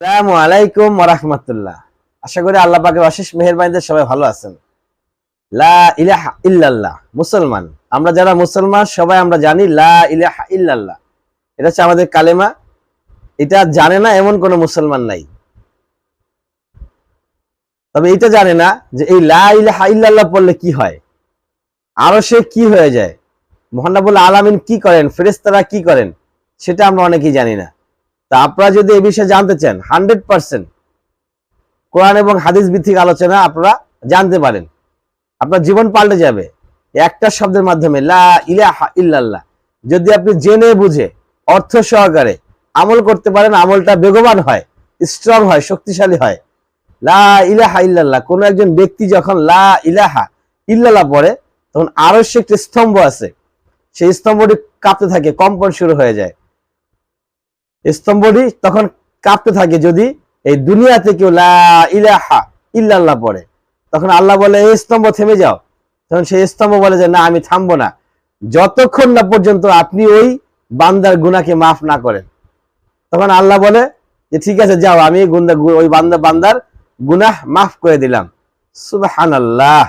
আসসালামু আলাইকুম রাহমাতুল্লাহ। আশা করি আল্লাহ পাকের অশেষ সবাই ভালো আছেন। ইল্লাল্লাহ, মুসলমান। আমরা যারা মুসলমান, সবাই আমরা জানি ইল্লাল্লাহ। এটা হচ্ছে আমাদের কালেমা। এটা জানে না এমন কোন মুসলমান নাই। তবে এটা জানে না যে এই লা ইলাহা ইল্লাল্লাহ পড়লে কি হয়? আরও সে কি হয়ে যায়? মোহান্নাবুল আলামিন কি করেন? ফেরেস্তারা কি করেন? সেটা আমরা অনেকেই জানি না। তা আপনারা যদি এ বিষয়ে জানতে চান হান্ড্রেড পার্সেন্ট কোরআন এবং হাদিস ভিত্তিক আলোচনা আপনারা জানতে পারেন। আপনার জীবন পাল্টে যাবে। একটা শব্দের মাধ্যমে, লা ইল্লাল্লাহ। যদি আপনি জেনে বুঝে, অর্থ সহকারে আমল করতে পারেন, আমলটা বেগবান হয় স্ট্রং হয়, শক্তিশালী হয়। লা ইলাহা ইল্লাল্লাহ, কোন একজন ব্যক্তি যখন লা ইলাহা ইল্লাল্লাহ পড়ে, তখন আরও একটি স্তম্ভ আছে। সেই স্তম্ভটি কাঁপতে থাকে, কম্পন শুরু হয়ে যায়। স্তম্ভটি তখন কাঁপতে থাকে যদি এই দুনিয়াতে কেউ ইলাহা ইল্লাল্লাহ পড়ে। তখন আল্লাহ বলে, এই স্তম্ভ থেমে যাও। তখন সেই স্তম্ভ বলে যে, না, আমি থামবো না। যতক্ষণ না পর্যন্ত আপনি ওই বান্দার গুনাকে মাফ না করেন। তখন আল্লাহ বলে যে, ঠিক আছে, যাও, আমি গুন্দা ওই বান্দা, বান্দার গুনাহ মাফ করে দিলাম। সুবহান আল্লাহ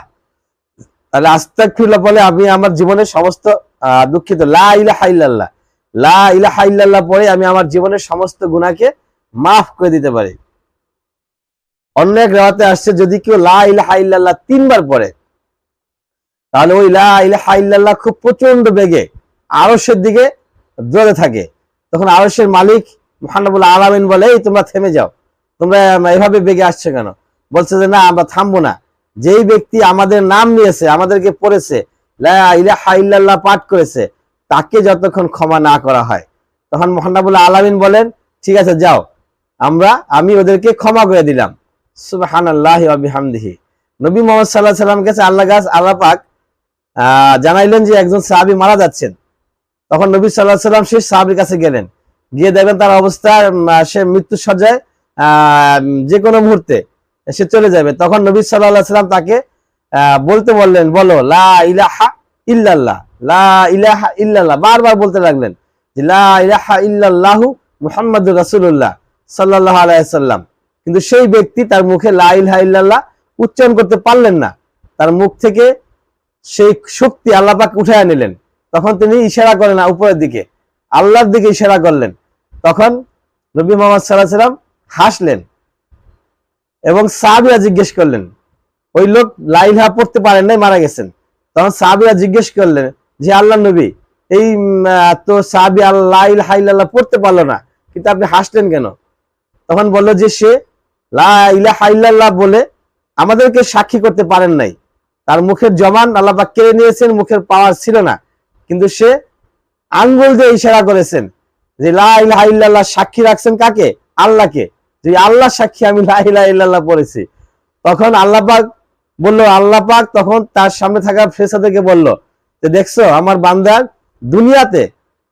তাহলে আস্তাগফিরুল্লাহ বলে, আমি আমার জীবনের সমস্ত দুঃখিত, লা ইলাহা ইল্লাল্লাহ। লা পরে আমি আমার জীবনের সমস্ত গুনাহকে মাফ করে দিতে পারি। অন্য এক রেওয়াতে আসছে, যদি কেউ লা তিনবার পড়ে, তাহলে ওই লা খুব প্রচণ্ড বেগে আরশের দিকে দৌড়ে থাকে। তখন আরশের মালিক মহানবুল আলামিন বলে, এই তোমরা থেমে যাও। তোমরা এভাবে বেগে আসছে কেন? বলছে যে, না, আমরা থামবো না। যেই ব্যক্তি আমাদের নাম নিয়েছে, আমাদেরকে পড়েছে, লা ইলাহা ইল্লাল্লাহ পাঠ করেছে তাকে যতক্ষণ ক্ষমা না করা হয়। তখন মহানবুল আলামিন বলেন, ঠিক আছে, যাও। আমরা, আমি ওদেরকে ক্ষমা করে দিলাম। সুবহানাল্লাহি ওয়া বিহামদিহি। নবী মোহাম্মদ আলাইহি সাল্লাম কাছে আল্লাহ গাছ আল্লাহ জানাইলেন যে একজন সাহাবী মারা যাচ্ছেন। তখন নবী আলাইহি সাল্লাম সেই সাহাবীর কাছে গেলেন। গিয়ে দেখবেন তার অবস্থা সে মৃত্যু সজ্জায় যে কোনো মুহূর্তে সে চলে যাবে। তখন নবী আলাইহি সাল্লাম তাকে বলতে বললেন, বলো, লা ইলাহা ইল্লাল্লাহ। বারবার বলতে লাগলেন সাল্লাম কিন্তু সেই ব্যক্তি তার মুখে লা উচ্চারণ করতে পারলেন না। তার মুখ থেকে সেই শক্তি আল্লাহ পাক উঠায় নিলেন। তখন তিনি ইশারা করেন উপরের দিকে, আল্লাহর দিকে ইশারা করলেন। তখন নবী মোহাম্মদ সাল্লাহ সাল্লাম হাসলেন এবং সাহাবিরা জিজ্ঞেস করলেন, ওই লোক লাইলহা পড়তে পারেন নাই, মারা গেছেন? তখন সাহাবিরা জিজ্ঞেস করলেন যে আল্লাহ নবী, এই তো সাহাবি আল্লাহ ইলাহা পড়তে পারল না, কিন্তু আপনি হাসলেন কেন? তখন বলল যে সে লা ইলাহা বলে আমাদেরকে সাক্ষী করতে পারেন নাই। তার মুখের জমান আল্লাহ পাক কেড়ে নিয়েছেন, মুখের পাওয়ার ছিল না। কিন্তু সে আঙ্গুল দিয়ে ইশারা করেছেন যে লা ইলাহা সাক্ষী রাখছেন কাকে? আল্লাহকে। যে আল্লাহ সাক্ষী, আমি লা ইলাহা ইল্লাল্লাহ পড়েছি। তখন আল্লাহ পাক বলল আল্লাহ পাক তখন তার সামনে থাকা ফেরেশতাদেরকে বলল যে দেখছ, আমার বান্দার দুনিয়াতে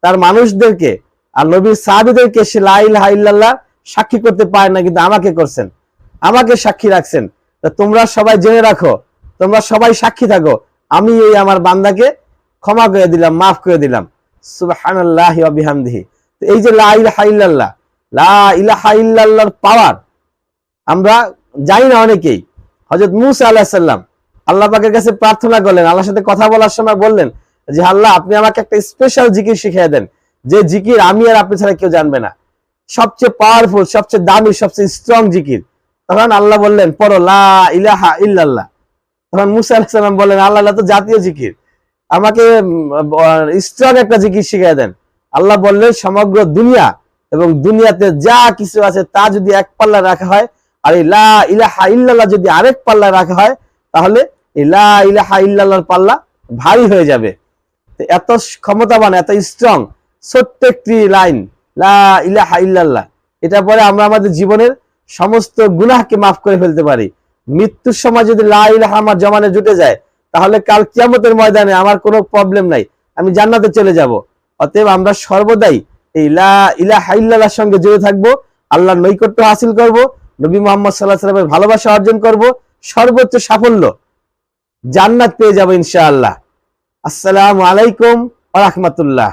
তার মানুষদেরকে আর নবীর সাহাবীদেরকে সে লা ইলাহা ইল্লাল্লাহ সাক্ষী করতে পারে না, কিন্তু আমাকে করছেন। আমাকে সাক্ষী রাখছেন। তা তোমরা সবাই জেনে রাখো, তোমরা সবাই সাক্ষী থাকো। আমি এই আমার বান্দাকে ক্ষমা করে দিলাম, মাফ করে দিলাম। তো এই যে লা ইলাহা ইল্লাল্লাহ, লা ইলাহা পাওয়ার আমরা জানি না অনেকেই। হযরত মুসা আলাইহিস সালাম আল্লাহ পাকের কাছে প্রার্থনা করলেন, আল্লাহর সাথে কথা বলার সময় বললেন যে, আল্লাহ, আপনি আমাকে একটা স্পেশাল জিকির শিখিয়ে দেন। যে জিকির আমি আর আপনি ছাড়া কেউ জানবে না। সবচেয়ে পাওয়ারফুল সবচেয়ে দামি, সবচেয়ে স্ট্রং জিকির। তখন আল্লাহ বললেন, পড়ো, লা ইলাহা ইল্লাল্লাহ। তখন মুসা আলাইহিস সালাম বললেন, আল্লাহ তো জাতীয় জিকির। আমাকে স্ট্রং একটা জিকির শিখিয়ে দেন। আল্লাহ বললেন, সমগ্র দুনিয়া এবং দুনিয়াতে যা কিছু আছে তা যদি এক পাল্লা রাখা হয়, আর এই লা ইলাহা ইল্লাল্লাহ যদি আরেক পাল্লা রাখা হয়, তাহলে এই লা ইলাহা ইল্লাল্লাহর পাল্লা ভারী হয়ে যাবে। এত ক্ষমতাবান, এত স্ট্রং ছোট্ট একটি লাইন লা ইলাহা ইল্লাল্লাহ, এটা পরে আমরা আমাদের জীবনের সমস্ত গুনাহকে মাফ করে ফেলতে পারি। মৃত্যুর সময় যদি লা ইলাহা আমার জমানে জুটে যায়, তাহলে কাল কিয়ামতের ময়দানে আমার কোনো প্রবলেম নাই, আমি জান্নাতে চলে যাব। অতএব আমরা সর্বদাই এই লা ইলাহা ইল্লাল্লাহর সঙ্গে জড়িত থাকব, আল্লাহর নৈকট্য হাসিল করব, নবী মোহাম্মদ সাল্লাহ সাল্লামের ভালোবাসা অর্জন করব, সর্বোচ্চ সাফল্য জান্নাত পেয়ে যাব ইনশাআল্লাহ। আসসালামু আলাইকুম আ রাহমাতুল্লাহ।